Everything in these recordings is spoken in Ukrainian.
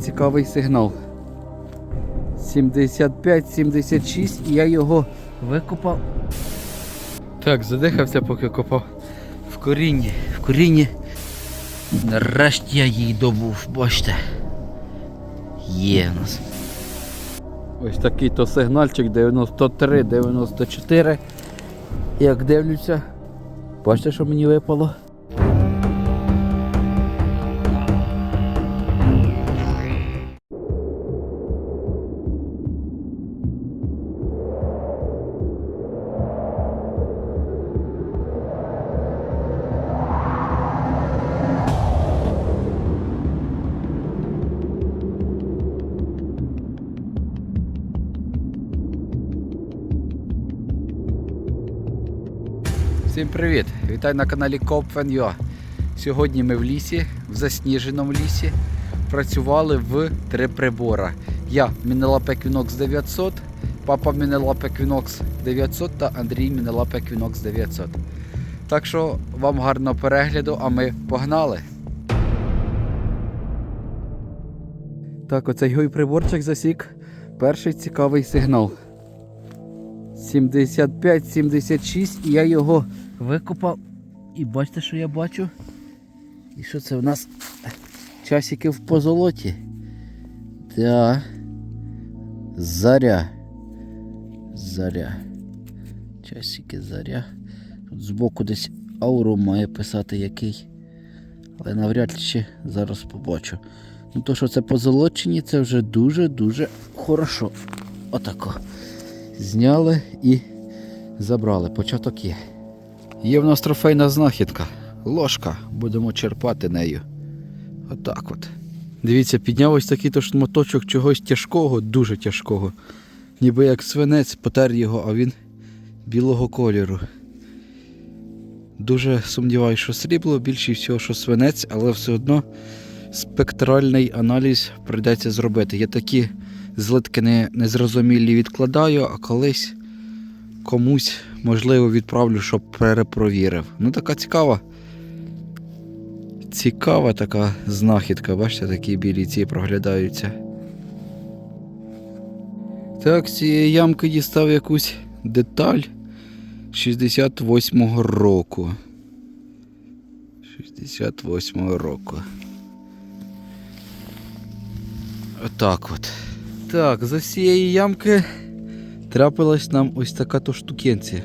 цікавий сигнал. 75-76 і я його викопав. Так, задихався, поки копав. В корінні. В корінні. Нарешті я її добув, бачите. Є у нас. Ось такий то сигнальчик 93-94. Як дивлюся, бачите, що мені випало? Всім привіт! Вітаю на каналі CopFan.ua Сьогодні ми в лісі, в засніженому лісі, працювали в три прибора. Я Мінелап Equinox 900, папа Мінелап Equinox 900 та Андрій Мінелап Equinox 900. Так що вам гарного перегляду, а ми погнали! Так, оцей гой приборчик засік перший цікавий сигнал. 75-76 і я його викопав. І бачите, що я бачу? І що це в нас часики в позолоті? Да. Заря. Заря. Часики заря. Тут збоку десь ауру має писати який. Але навряд ще зараз побачу. Ну то, що це позолочені, це вже дуже-дуже хорошо. Отако зняли і забрали. Початок є. Є в нас трофейна знахідка. Ложка. Будемо черпати нею. Отак от. Дивіться, підняв ось такий то шмоточок чогось тяжкого, дуже тяжкого. Ніби як свинець, потер його, а він білого кольору. Дуже сумніваюся, що срібло, більше всього, що свинець, але все одно спектральний аналіз прийдеться зробити. Є такі злитки не, незрозумілі відкладаю, а колись комусь, можливо, відправлю, щоб перепровірив. Ну, така цікава. Цікава така знахідка, бачите, такі білі ці проглядаються. Так, з цієї ямки дістав якусь деталь 68-го року. 68-го року. Отак от. Так, за цієї ямки трапилась нам ось така то штукенція.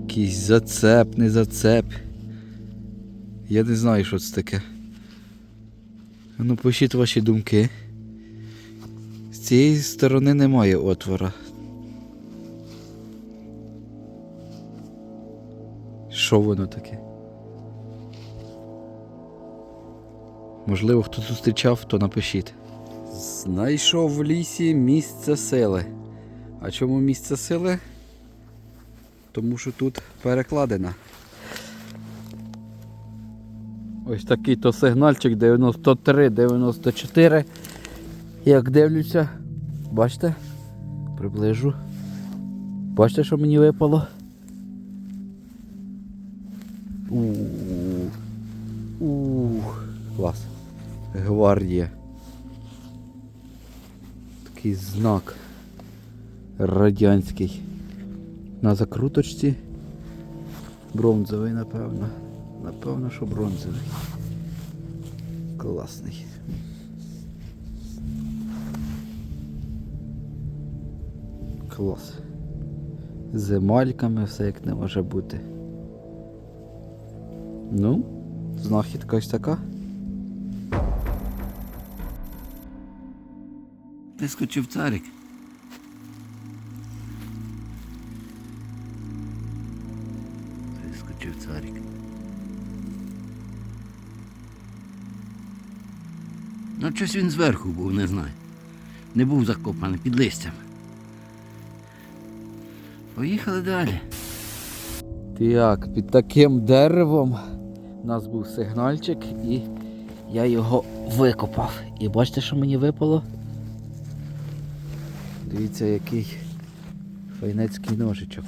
Якийсь зацеп, не зацеп. Я не знаю, що це таке. Ну, пишіть ваші думки. З цієї сторони немає отвора. Що воно таке? Можливо, хто зустрічав, то напишіть. Знайшов в лісі місце сили. А чому місце сили? Тому що тут перекладина. Ось такий то сигнальчик 93-94. Як дивлюся, бачите? Приближу. Бачите, що мені випало? Ух, клас. Гвардія. Такий знак радянський. На закруточці. Бронзовий, напевно. Напевно, що бронзовий. Класний. Клас. З емальками все як не може бути. Ну, знахідка ось така. Вискочив царик. Вискочив царик. Ну, щось він зверху був, не знаю. Не був закопаний під листям. Поїхали далі. Так, під таким деревом у нас був сигнальчик і я його викопав. І бачите, що мені випало? Дивіться, який файнецький ножичок.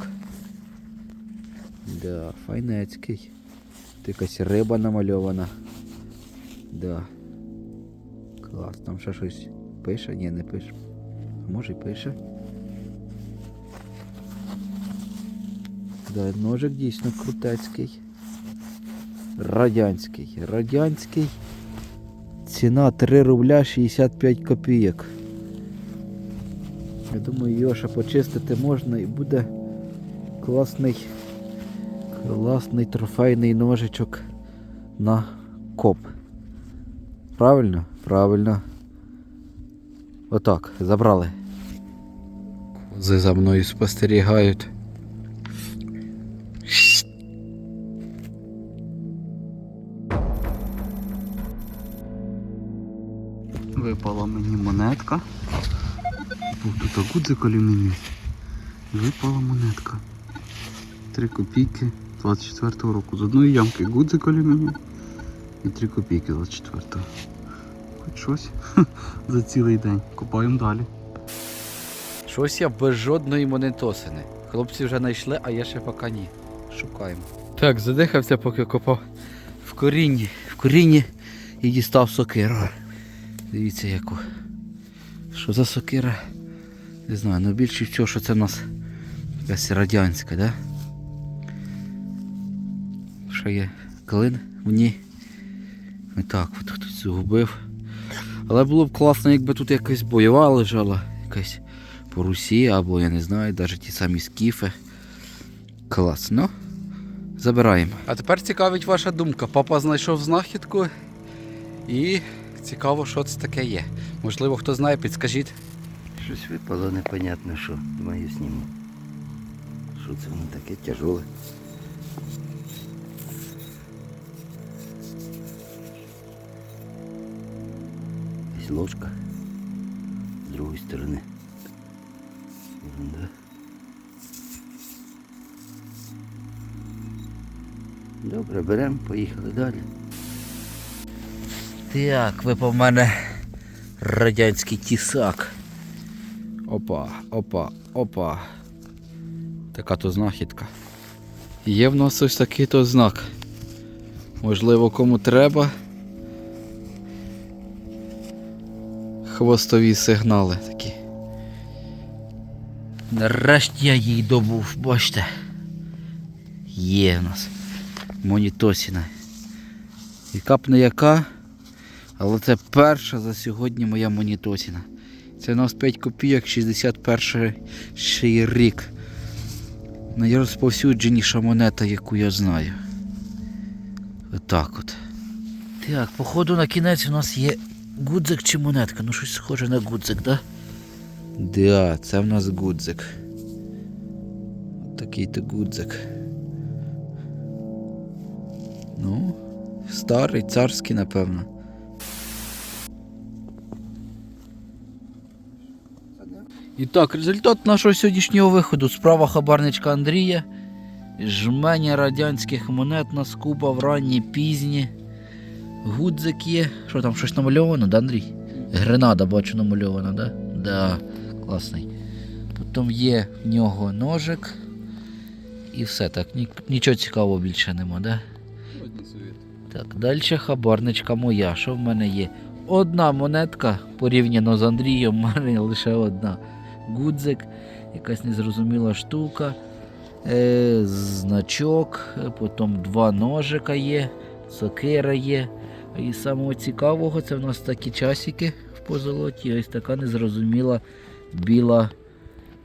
Да, файнецький. Якась риба намальована. Да. Клас, там ще щось пише? Ні, не пише. А може й пише. Да, ножик дійсно крутецький. Радянський. Радянський. Ціна 3 рубля 65 копійок. Я думаю, ще почистити можна і буде класний, класний трофейний ножичок на коп. Правильно? Правильно. Отак, забрали. Кози за мною спостерігають. Випала мені монетка. Був тут гудзик алюміній. Випала монетка. 3 копійки 24-го року. З одної ямки гудзик алюміній і 3 копійки 24-го. Хоч щось за цілий день. Копаємо далі. Щось я без жодної монетосини. Хлопці вже знайшли, а я ще поки ні. Шукаємо. Так, задихався, поки копав в корінні. В корінні і дістав сокиру. Дивіться яку. Що за сокира? Не знаю, ну більше всього, що це в нас якась радянська, да? Що є клин в ній. І так, от хтось загубив. Але було б класно, якби тут якась бойова лежала, якась по Русі, або я не знаю, навіть ті самі скіфи. Клас, ну. Забираємо. А тепер цікавить ваша думка. Папа знайшов знахідку і цікаво, що це таке є. Можливо, хто знає, підскажіть. Щось випало непонятно що. Думаю, зніму. Що це воно таке тяжоле? Ось ложка. З другої сторони. Ерунда. Добре, беремо, поїхали далі. Так, випав в мене радянський тісак. Опа, опа, опа. Така то знахідка. Є в нас ось такий то знак. Можливо, кому треба. Хвостові сигнали такі. Нарешті я її добув, бачите. Є в нас. Монітосіна. Яка б не яка, але це перша за сьогодні моя монітосіна. Це у нас 5 копійок 61 ще рік. Найрозповсюдженіша монета, яку я знаю. Отак от. Так, походу на кінець у нас є гудзик чи монетка. Ну щось схоже на гудзик, да? Да, це в нас гудзик. Такий то гудзик. Ну, старий, царський, напевно. І так, результат нашого сьогоднішнього виходу. Справа хабарничка Андрія. Жменя радянських монет на скупав ранні, пізні. Гудзик є. Що там щось намальовано, да, Андрій? Гренада бачу намальована, да? Да, класний. Потім є в нього ножик. І все так. Нічого цікавого більше нема, да? Так, далі хабарничка моя. Що в мене є? Одна монетка порівняно з Андрієм, в мене лише одна. Гудзик, якась незрозуміла штука, е, значок, е, потім два ножика є, сокира є. І самого цікавого це в нас такі часики в позолоті, ось така незрозуміла біла,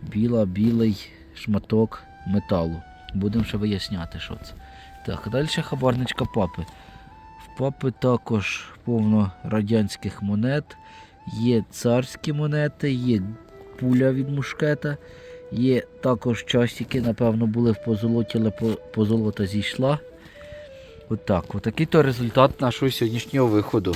біла, білий шматок металу. Будемо ще виясняти, що це. Так, далі хабарничка папи. В папи також повно радянських монет. Є царські монети, є пуля від мушкета, є також часики, напевно, були в позолоті, але по- позолота зійшла. Отак. Отакий то результат нашого сьогоднішнього виходу.